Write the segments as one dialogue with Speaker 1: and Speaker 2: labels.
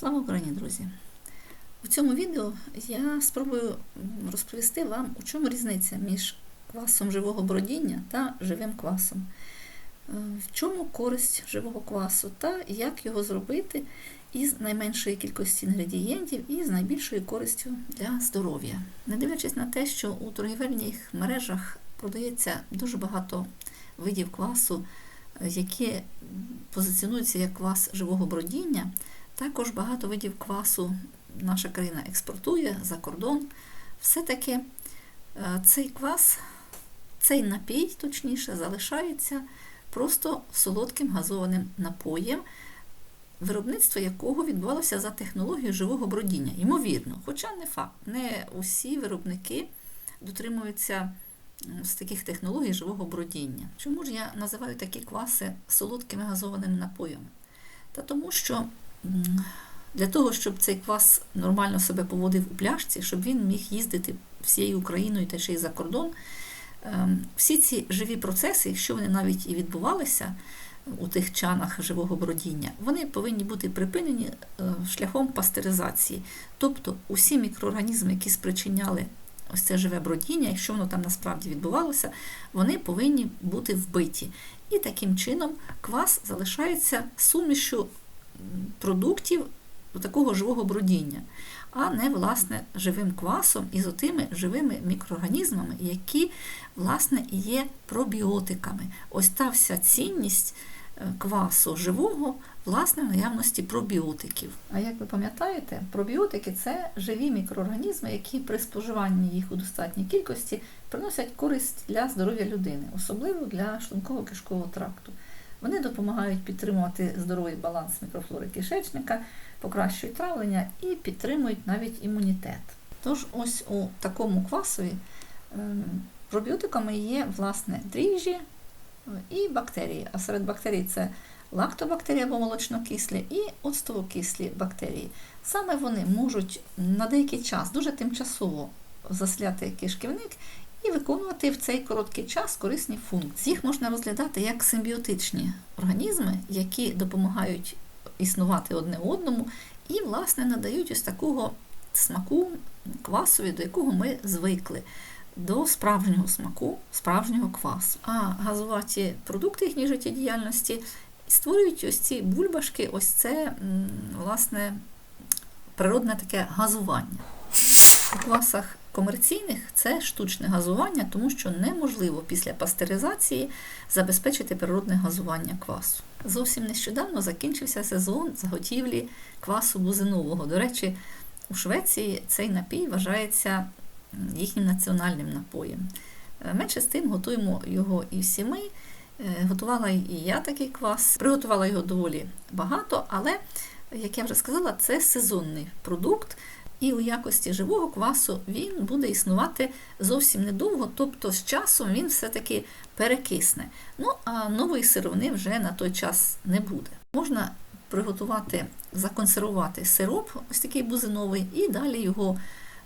Speaker 1: Слава Україні, друзі! У цьому відео я спробую розповісти вам, у чому різниця між квасом живого бродіння та живим квасом. Е, В чому користь живого квасу та як його зробити із найменшої кількості інгредієнтів і з найбільшою користю для здоров'я. Не дивлячись на те, що у торгівельних мережах продається дуже багато видів квасу, е, які позиціонуються як квас живого бродіння, також багато видів квасу наша країна експортує за кордон. Все-таки е, цей квас, цей напій, точніше, залишається просто солодким газованим напоєм, виробництво якого відбувалося за технологією живого бродіння. Ймовірно, хоча не факт, не усі виробники дотримуються з таких технологій живого бродіння. Чому ж я називаю такі кваси солодкими газованими напоями? Та тому що для того, щоб цей квас нормально себе поводив у пляшці, щоб він міг їздити всією Україною та ще й за кордон, ем, всі ці живі процеси, якщо вони навіть і відбувалися у тих чанах живого бродіння, вони повинні бути припинені е, шляхом пастеризації. Тобто усі мікроорганізми, які спричиняли ось це живе бродіння, якщо воно там насправді відбувалося, вони повинні бути вбиті. І таким чином квас залишається сумішю продуктів такого живого бродіння, а не власне живим квасом і з отими живими мікроорганізмами, які власне є пробіотиками. Ось та вся цінність е, квасу живого, власне, в наявності пробіотиків. А як ви пам'ятаєте, пробіотики це живі мікроорганізми, які при споживанні їх у достатній кількості приносять користь для здоров'я людини, особливо для шлунково-кишкового тракту. Вони допомагають підтримувати здоровий баланс мікрофлори кишечника, покращують травлення і підтримують навіть імунітет. Тож, ось у такому квасові ем, пробіотиками є власне дріжджі е, і бактерії. А серед бактерій це лактобактерії або молочнокислі і оцтовокислі бактерії. Саме вони можуть на деякий час, дуже тимчасово засляти кишківник виконувати в цей короткий час корисні функції. Їх можна розглядати як симбіотичні організми, які допомагають існувати одне одному і, власне, надають ось такого смаку квасові, до якого ми звикли. До справжнього смаку, справжнього квасу. А газуваті продукти їхньої життєдіяльності створюють ось ці бульбашки, ось це, власне, природне таке газування. У квасах комерційних це штучне газування, тому що неможливо після пастеризації забезпечити природне газування квасу. Зовсім нещодавно закінчився сезон заготівлі квасу бузинового. До речі, у Швеції цей напій вважається їхнім національним напоєм. Е, Менше з тим готуємо його і всі ми. Е, Готувала і я такий квас, приготувала його доволі багато, але, як я вже сказала, це сезонний продукт, і у якості живого квасу він буде існувати зовсім недовго, тобто з часом він все-таки перекисне. Ну, а нової сировини вже на той час не буде. Можна приготувати, законсервувати сироп, ось такий бузиновий, і далі його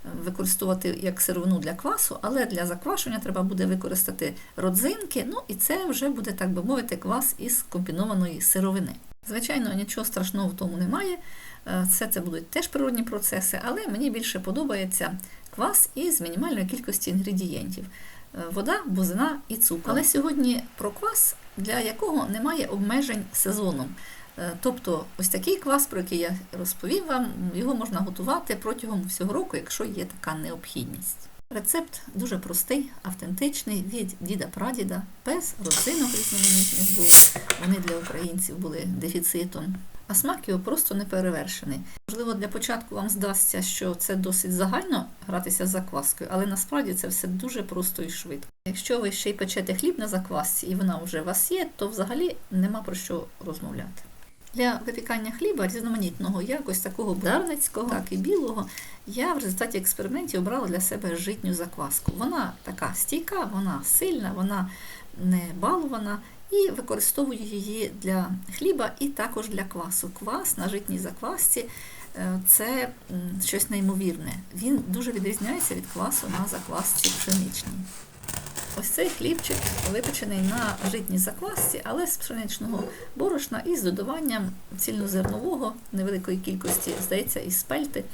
Speaker 1: е, використовувати як сировину для квасу, але для заквашення треба буде використати родзинки, ну і це вже буде, так би мовити, квас із комбінованої сировини. Звичайно, нічого страшного в тому немає. Е, Все це будуть теж природні процеси, але мені більше подобається квас із мінімальної кількості інгредієнтів: Е, вода, бузина і цукор. Але сьогодні про квас, для якого немає обмежень сезоном. Е, Тобто, ось такий квас, про який я розповів вам, його можна готувати протягом всього року, якщо є така необхідність. Рецепт дуже простий, автентичний від діда-прадіда, без родзинок різноманітних, бо вони для українців були дефіцитом. А смак його просто не перевершений. Можливо, для початку вам здасться, що це досить загально гратися з закваскою, але насправді це все дуже просто і швидко. Якщо ви ще й печете хліб на заквасці і вона вже у вас є, то взагалі нема про що розмовляти. Для випікання хліба різноманітного, як ось такого дарницького, так і білого, я в результаті експериментів обрала для себе житню закваску. Вона така стійка, вона сильна, вона не балована. І використовую її для хліба і також для квасу. Квас на житній заквасці е, це щось неймовірне. Він дуже відрізняється від квасу на заквасці пшеничній. Ось цей хлібчик випечений на житній заквасці, але з пшеничного борошна і з додаванням цільнозернового невеликої кількості, здається, із спельти.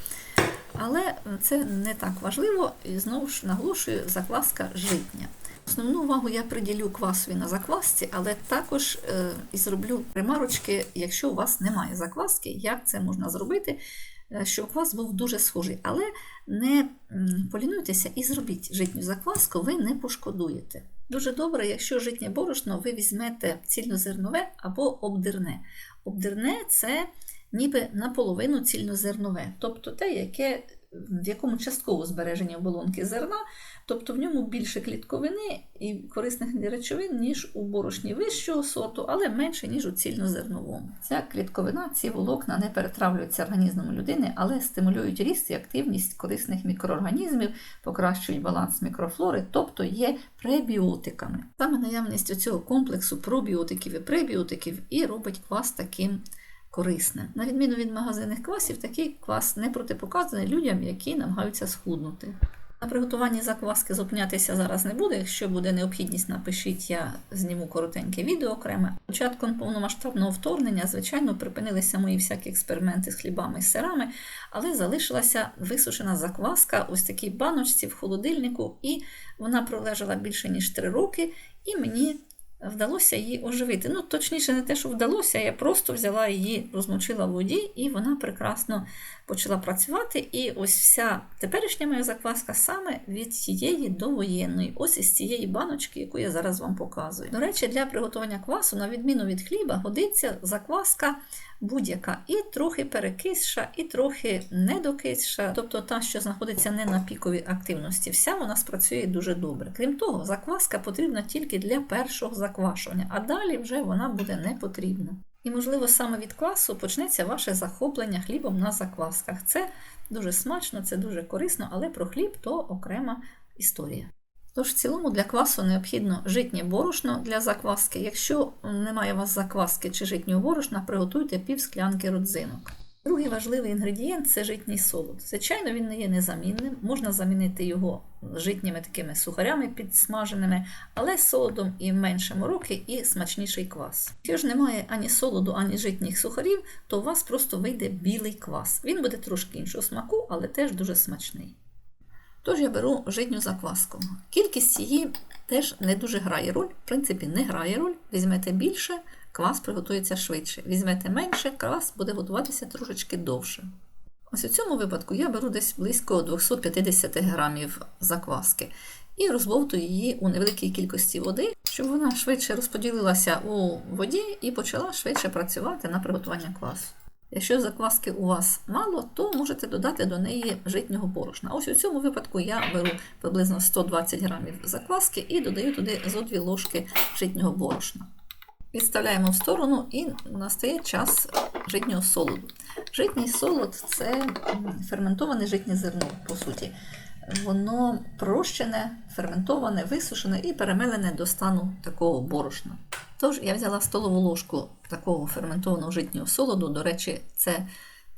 Speaker 1: Але це не так важливо, і знову ж наголошую, закваска житня. Основну увагу я приділю квасові на заквасці, але також е, і зроблю ремарочки, якщо у вас немає закваски, як це можна зробити, щоб квас був дуже схожий. Але не полінуйтеся і зробіть житню закваску, ви не пошкодуєте. Дуже добре, якщо житнє борошно ви візьмете цільнозернове або обдирне. Обдирне це ніби наполовину цільнозернове, тобто те, яке, в якому частково збережені оболонки зерна, тобто в ньому більше клітковини і корисних речовин, ніж у борошні вищого сорту, але менше, ніж у цільнозерновому. Ця клітковина, ці волокна не перетравлюються організмом людини, але стимулюють ріст і активність корисних мікроорганізмів, покращують баланс мікрофлори, тобто є пребіотиками. Саме наявність цього комплексу пробіотиків і пребіотиків і робить квас таким корисним. На відміну від магазинних квасів, такий квас не протипоказаний людям, які намагаються схуднути. На приготуванні закваски зупинятися зараз не буде. Якщо буде необхідність, напишіть, я зніму коротеньке відео окреме. Початком повномасштабного вторгнення, звичайно, припинилися мої всякі експерименти з хлібами і сирами, але залишилася висушена закваска ось такій баночці в холодильнику, і вона пролежала більше ніж 3 роки, і мені вдалося її оживити. Ну, точніше, не те, що вдалося, я просто взяла її, розмочила в воді, і вона прекрасно почала працювати. І ось вся теперішня моя закваска саме від тієї довоєнної, ось із цієї баночки, яку я зараз вам показую. До речі, для приготування квасу, на відміну від хліба, годиться закваска будь-яка, і трохи перекисша, і трохи недокисша, тобто та, що знаходиться не на піковій активності, вся вона спрацює дуже добре. Крім того, закваска потрібна тільки для першого заквашування, а далі вже вона буде не потрібна. І, можливо, саме від квасу почнеться ваше захоплення хлібом на заквасках. Це дуже смачно, це дуже корисно, але про хліб то окрема історія. Тож, в цілому для квасу необхідно житнє борошно для закваски. Якщо немає у вас закваски чи житнього борошна, приготуйте пів склянки родзинок. Другий важливий інгредієнт це житній солод. Звичайно, він не є незамінним, можна замінити його житніми такими сухарями підсмаженими, але солодом і менше мороки, і смачніший квас. Якщо ж немає ані солоду, ані житніх сухарів, то у вас просто вийде білий квас. Він буде трошки іншого смаку, але теж дуже смачний. Тож я беру житню закваску. Кількість її теж не дуже грає роль, в принципі, не грає роль. Візьмете більше, квас приготується швидше. Візьмете менше, квас буде готуватися трошечки довше. Ось у цьому випадку я беру десь близько 250 грамів закваски і розбовтую її у невеликій кількості води, щоб вона швидше розподілилася у воді і почала швидше працювати на приготування квасу. Якщо закваски у вас мало, то можете додати до неї житнього борошна. Ось у цьому випадку я беру приблизно 120 грамів закваски і додаю туди зо 2 ложки житнього борошна. Відставляємо в сторону і настає час житнього солоду. Житній солод це ферментоване житнє зерно, по суті. Воно прощене, ферментоване, висушене і перемелене до стану такого борошна. Тож я взяла столову ложку такого ферментованого житнього солоду. До речі, це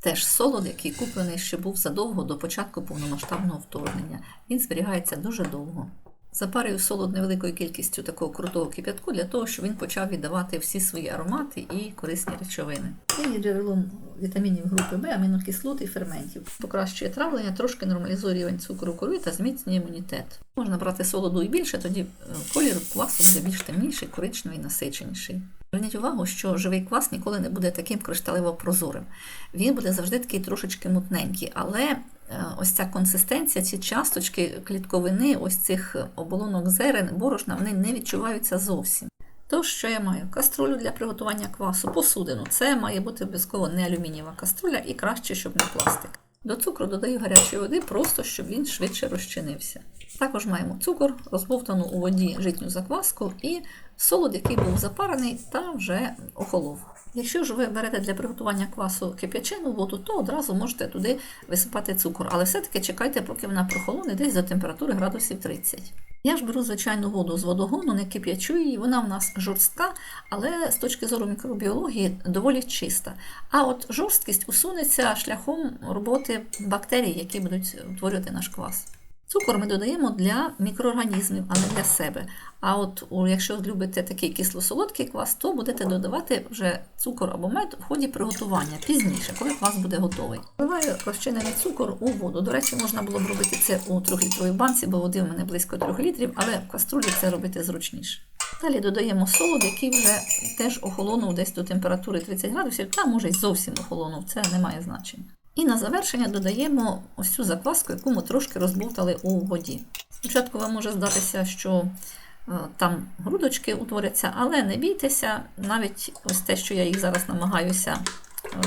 Speaker 1: теж солод, який куплений ще був задовго до початку повномасштабного вторгнення. Він зберігається дуже довго. Запарюю солод невеликою кількістю такого крутого кип'ятку для того, щоб він почав віддавати всі свої аромати і корисні речовини. Він є джерелом вітамінів групи Б, амінокислот і ферментів. Покращує травлення, трошки нормалізує рівень цукру крові та зміцнює імунітет. Можна брати солоду і більше, тоді колір квасу буде більш темніший, коричневий, насиченіший. Зверніть увагу, що живий квас ніколи не буде таким кришталево прозорим. Він буде завжди такий трошечки мутненький, але ось ця консистенція, ці часточки клітковини, ось цих оболонок зерен, борошна, вони не відчуваються зовсім. Тож, що я маю? Каструлю для приготування квасу, посудину. Це має бути обов'язково не алюмінієва каструля і краще, щоб не пластик. До цукру додаю гарячої води, просто щоб він швидше розчинився. Також маємо цукор, розбовтану у воді житню закваску і солод, який був запарений та вже охолов. Якщо ж ви берете для приготування квасу кип'ячену воду, то одразу можете туди висипати цукор, але все-таки чекайте, поки вона прохолоне десь до температури градусів 30. Я ж беру звичайну воду з водогону, не кип'ячу її, вона в нас жорстка, але з точки зору мікробіології доволі чиста. А от жорсткість усунеться шляхом роботи бактерій, які будуть утворювати наш квас. Цукор ми додаємо для мікроорганізмів, а не для себе. А от якщо любите такий кисло-солодкий квас, то будете додавати вже цукор або мед в ході приготування пізніше, коли квас буде готовий. Вливаю розчинений цукор у воду. До речі, можна було б робити це у 3-літровій банці, бо води в мене близько 3 літрів, але в каструлі це робити зручніше. Далі додаємо солод, який вже теж охолонув десь до температури 30 градусів, та може й зовсім охолонув, це не має значення. І на завершення додаємо ось цю закваску, яку ми трошки розбовтали у воді. Спочатку вам може здатися, що е, там грудочки утворяться, але не бійтеся, навіть ось те, що я їх зараз намагаюся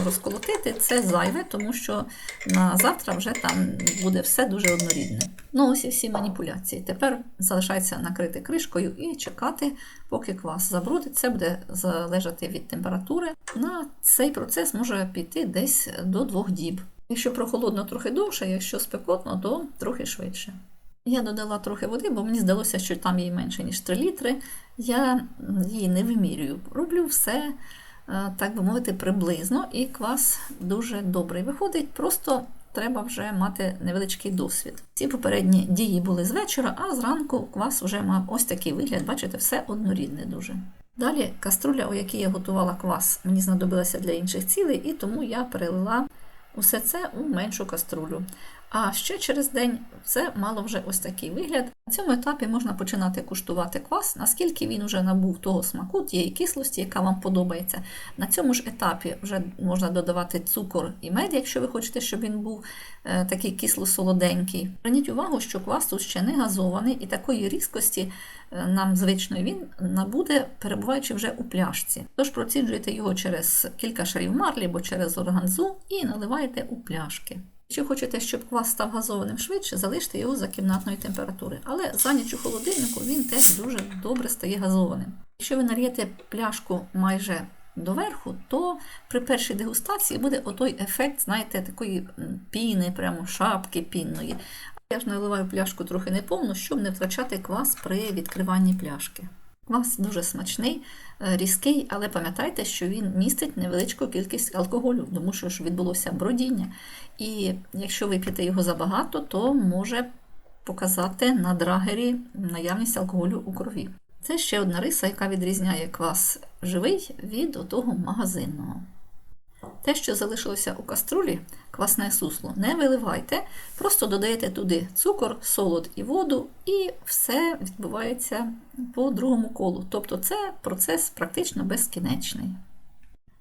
Speaker 1: розколотити, це зайве, тому що на завтра вже там буде все дуже однорідне. Ну, ось і всі маніпуляції. Тепер залишається накрити кришкою і чекати, поки квас забродить. Це буде залежати від температури. На цей процес може піти десь до двох діб. Якщо прохолодно трохи довше, якщо спекотно, то трохи швидше. Я додала трохи води, бо мені здалося, що там її менше, ніж 3 літри. Я її не вимірюю. Роблю все, так би мовити, приблизно, і квас дуже добрий виходить. Просто треба вже мати невеличкий досвід. Ці попередні дії були з вечора, а зранку квас вже мав ось такий вигляд, бачите, все однорідне дуже. Далі каструля, у якій я готувала квас, мені знадобилася для інших цілей, і тому я перелила усе це у меншу каструлю. А ще через день це мало вже ось такий вигляд. На цьому етапі можна починати куштувати квас, наскільки він вже набув того смаку, тієї кислості, яка вам подобається. На цьому ж етапі вже можна додавати цукор і мед, якщо ви хочете, щоб він був е, такий кисло-солоденький. Зверніть увагу, що квас тут ще не газований, і такої різкості е, нам звичної він набуде, перебуваючи вже у пляшці. Тож проціджуєте його через кілька шарів марлі або через органзу і наливаєте у пляшки. Якщо хочете, щоб квас став газованим швидше, залиште його за кімнатної температури. Але за ніч у холодильнику він теж дуже добре стає газованим. Якщо ви нальєте пляшку майже доверху, то при першій дегустації буде отой ефект, знаєте, такої піни, прямо шапки пінної. Я ж наливаю пляшку трохи неповну, щоб не втрачати квас при відкриванні пляшки. Квас дуже смачний, е, різкий, але пам'ятайте, що він містить невеличку кількість алкоголю, тому що ж відбулося бродіння. І якщо вип'єте його забагато, то може показати на драгері наявність алкоголю у крові. Це ще одна риса, яка відрізняє квас живий від того магазинного. Те, що залишилося у каструлі, квасне сусло, не виливайте, просто додаєте туди цукор, солод і воду, і все відбувається по другому колу. Тобто це процес практично безкінечний.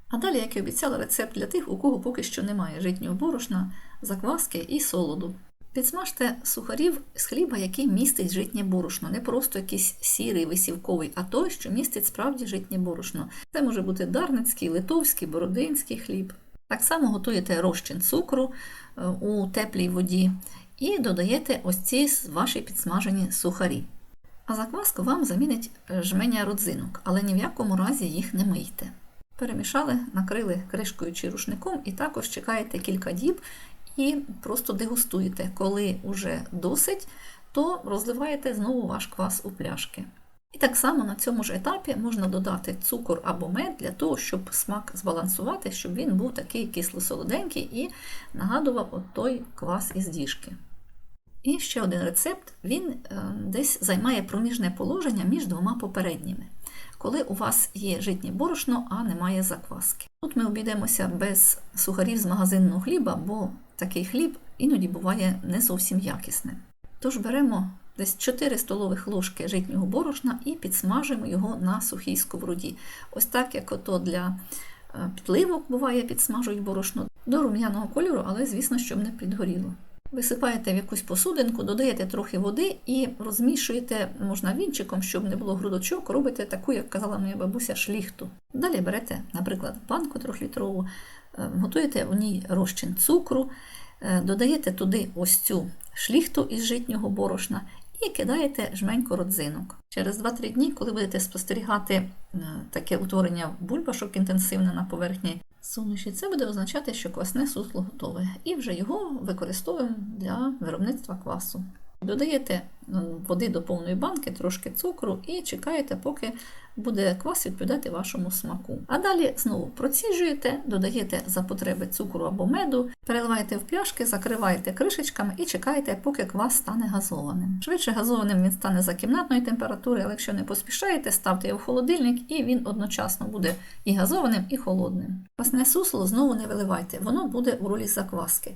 Speaker 1: А далі, як і обіцяла, рецепт для тих, у кого поки що немає житнього борошна, закваски і солоду. Підсмажте сухарів з хліба, який містить житнє борошно, не просто якийсь сірий висівковий, а той, що містить справді житнє борошно. Це може бути дарницький, литовський, бородинський хліб. Так само готуєте розчин цукру е, у теплій воді і додаєте ось ці ваші підсмажені сухарі. А закваску вам замінить е, жменя родзинок, але ні в якому разі їх не мийте. Перемішали, накрили кришкою чи рушником і також чекаєте кілька діб і просто дегустуєте. Коли вже досить, то розливаєте знову ваш квас у пляшки. І так само на цьому ж етапі можна додати цукор або мед для того, щоб смак збалансувати, щоб він був такий кисло-солоденький і нагадував от той квас із діжки. І ще один рецепт, він е, десь займає проміжне положення між двома попередніми, коли у вас є житнє борошно, а немає закваски. Тут ми обійдемося без сухарів з магазинного хліба, бо такий хліб іноді буває не зовсім якісним. Тож беремо десь 4 столових ложки житнього борошна і підсмажимо його на сухій сковороді. Ось так, як ото для е, підливок буває, підсмажують борошно до рум'яного кольору, але звісно, щоб не підгоріло. Висипаєте в якусь посудинку, додаєте трохи води і розмішуєте, можна вінчиком, щоб не було грудочок, робите таку, як казала моя бабуся, шліхту. Далі берете, наприклад, банку трьохлітрову, готуєте у ній розчин цукру, е, додаєте туди ось цю шліхту із житнього борошна і кидаєте жменьку родзинок. Через 2-3 дні, коли будете спостерігати е, таке утворення бульбашок інтенсивне на поверхні суміші, це буде означати, що квасне сусло готове. І вже його використовуємо для виробництва квасу. Додаєте води до повної банки, трошки цукру і чекаєте, поки буде квас відповідати вашому смаку. А далі знову проціжуєте, додаєте за потреби цукру або меду, переливаєте в пляшки, закриваєте кришечками і чекаєте, поки квас стане газованим. Швидше газованим він стане за кімнатної температури, але якщо не поспішаєте, ставте його в холодильник, і він одночасно буде і газованим, і холодним. Квасне сусло знову не виливайте, воно буде у ролі закваски.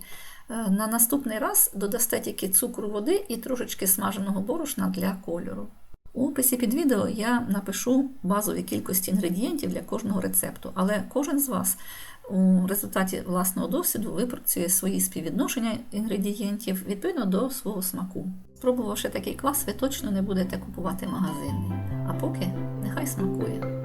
Speaker 1: Е, На наступний раз додасте тільки цукру води і трошечки смаженого борошна для кольору. У описі під відео я напишу базові кількості інгредієнтів для кожного рецепту, але кожен з вас у результаті власного досвіду випрацює свої співвідношення інгредієнтів відповідно до свого смаку. Спробувавши такий квас, ви точно не будете купувати магазинний. А поки нехай смакує.